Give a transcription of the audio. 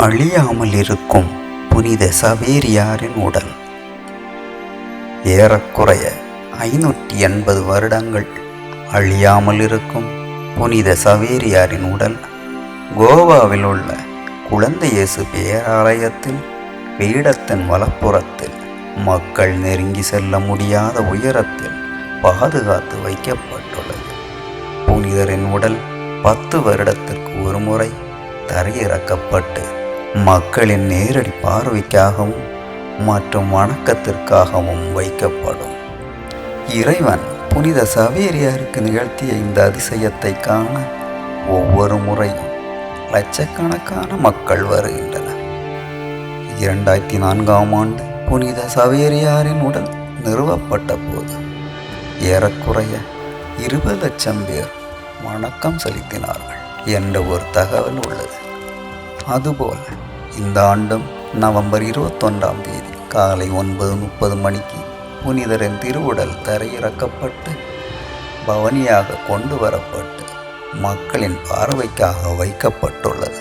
அழியாமல் இருக்கும் புனித சவேரியாரின் உடல். ஏறக்குறைய ஐநூற்றி எண்பது வருடங்கள் அழியாமல் இருக்கும் புனித சவேரியாரின் உடல் கோவாவில் உள்ள குழந்தை இயேசு பேராலயத்தில் பீடத்தின் வலப்புறத்தில் மக்கள் நெருங்கி செல்ல முடியாத உயரத்தில் பாதுகாத்து வைக்கப்பட்டுள்ளது. புனிதரின் உடல் பத்து வருடத்திற்கு ஒரு முறை தரையிறக்கப்பட்டு மக்களின் நேரடி பார்வைக்காகவும் மற்றும் வணக்கத்திற்காகவும் வைக்கப்படும். இறைவன் புனித சவேரியாருக்கு நிகழ்த்திய இந்த அதிசயத்தை காண ஒவ்வொரு முறையும் லட்சக்கணக்கான மக்கள் வருகின்றனர். இரண்டாயிரத்தி நான்காம் ஆண்டு புனித சவேரியாரின் உடல் நிறுவப்பட்ட போது ஏறக்குறைய இருபது லட்சம் பேர் வணக்கம் செலுத்தினார்கள் என்ற ஒரு தகவல் உள்ளது. அதுபோல இந்த ஆண்டும் நவம்பர் இருபத்தொன்றாம் தேதி காலை ஒன்பது முப்பது மணிக்கு புனிதரின் திருவுடல் தரையிறக்கப்பட்டு பவனியாக கொண்டு வரப்பட்டு மக்களின் பார்வைக்காக வைக்கப்பட்டுள்ளது.